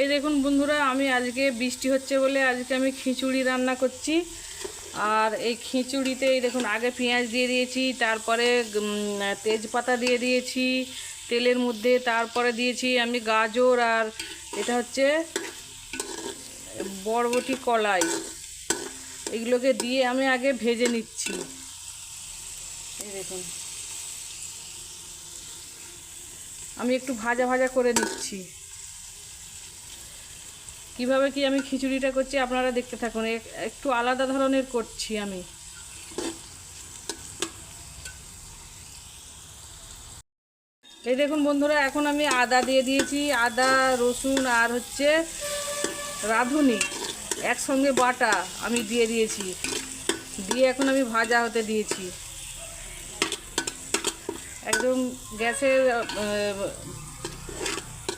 এই দেখুন বন্ধুরা, আমি আজকে বৃষ্টি হচ্ছে বলে আজকে আমি খিচুড়ি রান্না করছি। আর এই খিচুড়িতে এই দেখুন, আগে পেঁয়াজ দিয়ে দিয়েছি, তারপরে তেজপাতা দিয়ে দিয়েছি, তেলের মধ্যে তারপরে দিয়েছি আমি গাজর আর এটা হচ্ছে বরবটি কলাই। এগুলোকে দিয়ে আমি আগে ভেজে নিচ্ছি। এই দেখুন। আমি একটু ভাজা ভাজা করে নিচ্ছি। কীভাবে কি আমি খিচুড়িটা করছি আপনারা দেখতে থাকুন। একটু আলাদা ধরনের করছি আমি। এই দেখুন বন্ধুরা, এখন আমি আদা দিয়ে দিয়েছি, আদা, রসুন আর হচ্ছে রাঁধুনি, একসঙ্গে বাটা আমি দিয়ে দিয়েছি। দিয়ে এখন আমি ভাজা হতে দিয়েছি। একদম গ্যাসের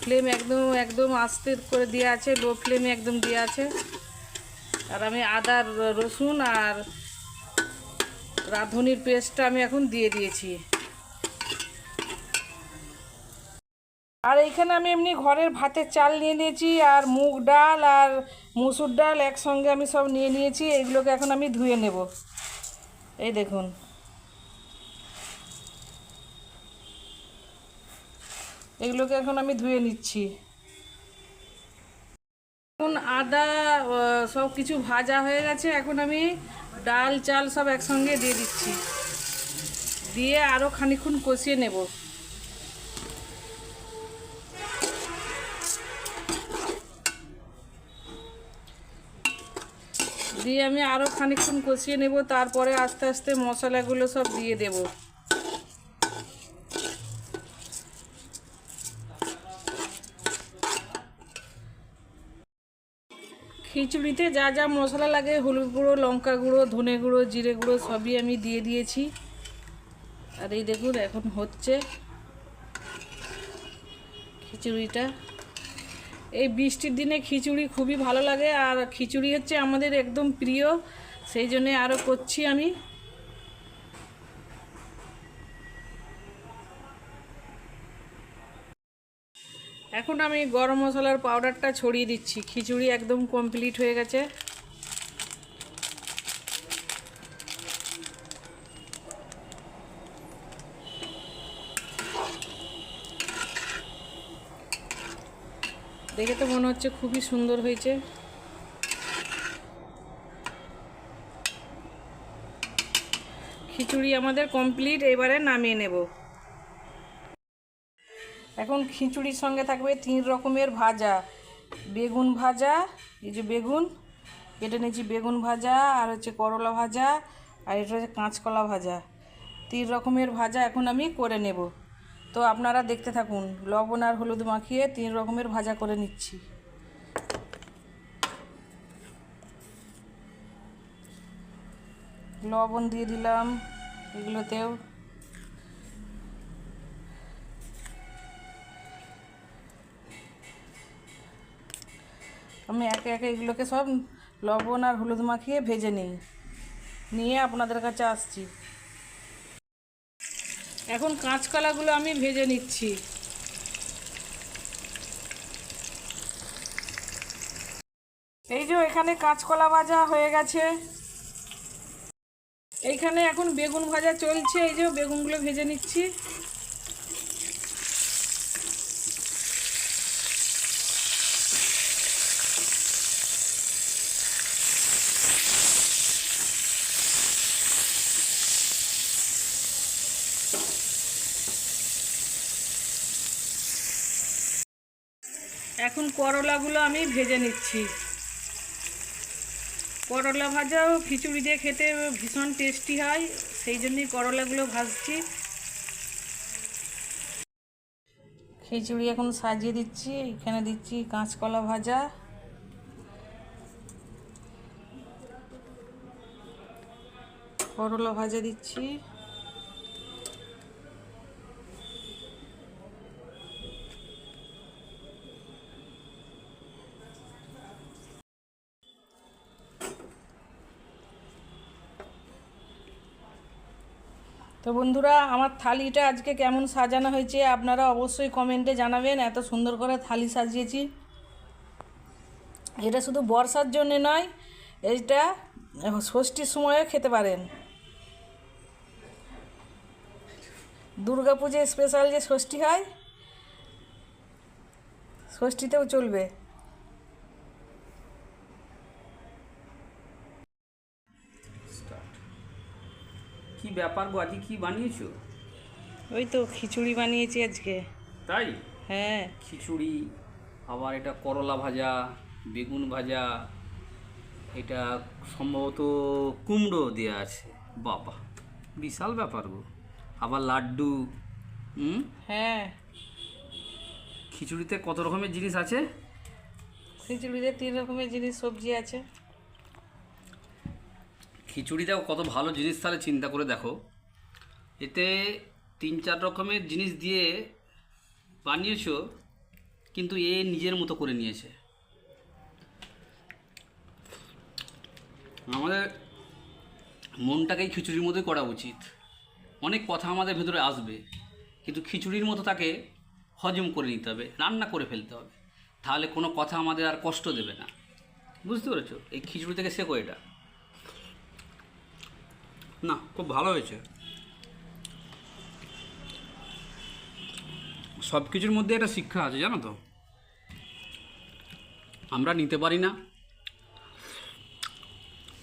ফ্লেম একদম একদম আস্তে করে দেওয়া আছে লো ফ্লেমে একদম দেওয়া আছে। আর আমি আদা, রসুন আর রাঁধুনির পেস্টটা আমি এখন দিয়ে দিয়েছি। আর এইখানে আমি এমনি ঘরের ভাতের চাল নিয়ে নিয়েছি, আর মুগ ডাল আর মুসুর ডাল একসঙ্গে আমি সব নিয়ে নিয়েছি, এইগুলোকে এখন আমি ধুয়ে নেব। এই দেখুন। এগুলোকে এখন আমি ধুয়ে নিচ্ছি। এখন আদা সব কিছু ভাজা হয়ে গেছে। এখন আমি ডাল, চাল সব একসঙ্গে দিয়ে দিচ্ছি। দিয়ে আরও খানিক্ষণ কষিয়ে নেব। দিয়ে আমি আরও খানিক্ষণ কষিয়ে নেব। তারপরে আস্তে আস্তে মশলাগুলো সব দিয়ে দেবো। খিচুড়িতে যা যা মশলা লাগে, হলুদ গুঁড়ো, লঙ্কা গুঁড়ো, ধনে গুঁড়ো, জিরে গুঁড়ো, সবই আমি দিয়ে দিয়েছি। আর এই দেখুন, এখন হচ্ছে খিচুড়িটা। এই বৃষ্টির দিনে খিচুড়ি খুবই ভালো লাগে, আর খিচুড়ি হচ্ছে আমাদের একদম প্রিয়, সেই জন্যে আরও করছি আমি। এখন আমি গরম মশলার পাউডারটা ছড়িয়ে দিচ্ছি। খিচুড়ি একদম কমপ্লিট হয়ে গেছে। দেখে তো মনে হচ্ছে খুবই সুন্দর হয়েছে। খিচুড়ি আমাদের কমপ্লিট এবারে নামিয়ে নেব। এখন খিচুড়ির সঙ্গে থাকবে তিন রকমের ভাজা। বেগুন ভাজা, এই যে বেগুন, কেটে নিয়েছি বেগুন ভাজা, আর হচ্ছে করলা ভাজা, আর এটা হচ্ছে কাঁচকলা ভাজা। তিন রকমের ভাজা এখন আমি করে নেব। তো আপনারা দেখতে থাকুন, লবণ আর হলুদ মাখিয়ে তিন রকমের ভাজা করে নিচ্ছি। লবণ দিয়ে দিলাম এগুলোতেও। আমি একে একে এগুলোকে সব লবণ আর হলুদ মাখিয়ে ভেজে নিই। নিয়ে আপনাদের কাছে আসছি। এখন কাঁচকলাগুলো আমি ভেজে নিচ্ছি। এই যে এখানে কাঁচকলা ভাজা হয়ে গেছে। এইখানে এখন বেগুন ভাজা চলছে। এই যে বেগুনগুলো ভেজে নিচ্ছি। এখন করলাগুলো আমি ভেজে নিচ্ছি। করলা ভাজাও খিচুড়ি দিয়ে খেতে ভীষণ টেস্টি হয়, সেই জন্যই করলাগুলো ভাজছি। খিচুড়ি এখন সাজিয়ে দিচ্ছি, এখানে দিচ্ছি কাঁচকলা ভাজা। করলা ভাজা দিচ্ছি। তো বন্ধুরা, আমার থালিটা আজকে কেমন সাজানো হয়েছে আপনারা অবশ্যই কমেন্টে জানাবেন। এত সুন্দর করে থালি সাজিয়েছি। এটা শুধু বর্ষার জন্য নয় এইটা ষষ্ঠীর সময়ও খেতে পারেন। দুর্গাপুজোয় স্পেশাল যে ষষ্ঠী হয়, ষষ্ঠীতেও চলবে স্টার্ট কি ব্যাপার গো আজকে কি বানিয়েছো? ওই তো খিচুড়ি বানিয়েছি আজকে। তাই? হ্যাঁ। খিচুড়ি আবার এটা করলা ভাজা বেগুন ভাজা এটা সম্ভবত কুমড়ো দেওয়া আছে। বাবা বিশাল ব্যাপার গো। আবার লাড্ডু হুম? হ্যাঁ। খিচুড়িতে কত রকমের জিনিস আছে? খিচুড়িতে তিন রকমের জিনিস সবজি আছে। খিচুড়িতেও কত ভালো জিনিস তাহলে চিন্তা করে দেখো। এতে তিন চার রকমের জিনিস দিয়ে বানিয়েছো, কিন্তু এ নিজের মতো করে নিয়েছে। আমাদের মনটাকেই খিচুড়ির মতোই করা উচিত। অনেক কথা আমাদের ভেতরে আসবে, কিন্তু খিচুড়ির মতো তাকে হজম করে নিতে হবে, রান্না করে ফেলতে হবে। তাহলে কোনো কথা আমাদের আর কষ্ট দেবে না। বুঝতে পেরেছ? এই খিচুড়ি থেকে শেখো এটা। না, খুব ভালো হয়েছে। সব কিছুর মধ্যে একটা শিক্ষা আছে, জানো তো? আমরা নিতে পারি না।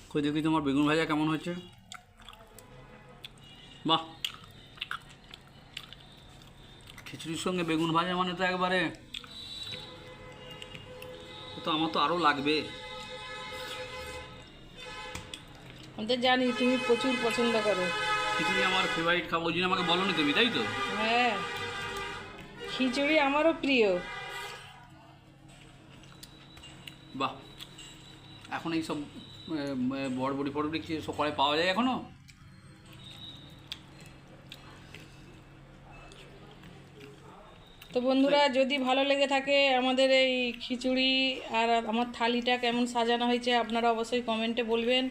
কই দেখি তোমার বেগুন ভাজা কেমন হচ্ছে বাহ! খিচুড়ির সঙ্গে বেগুন ভাজা মানে তো একবারে তো আমার তো আরও লাগবে। আমি তো জানি তুমি প্রচুর পছন্দ করো। খিচুড়ি আমার ফেভারিট খাব ওই জন্য আমাকে বলোনি তুমি তাই তো? হ্যাঁ। খিচুড়ি আমারও প্রিয়। বাহ। এখন এই সব বড় বড়ি ফড়বড়ি করে পাওয়া যায় এখনও? তো বন্ধুরা যদি ভালো লেগে থাকে আমাদের এই খিচুড়ি আর আমার থালিটা কেমন সাজানো হয়েছে আপনারা অবশ্যই কমেন্টে বলবেন।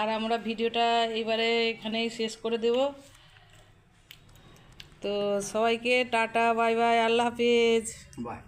আর আমরা ভিডিওটা এবারে এখানেই শেষ করে দেব। তো সবাইকে ta ta, bye bye, Allah Hafiz. By.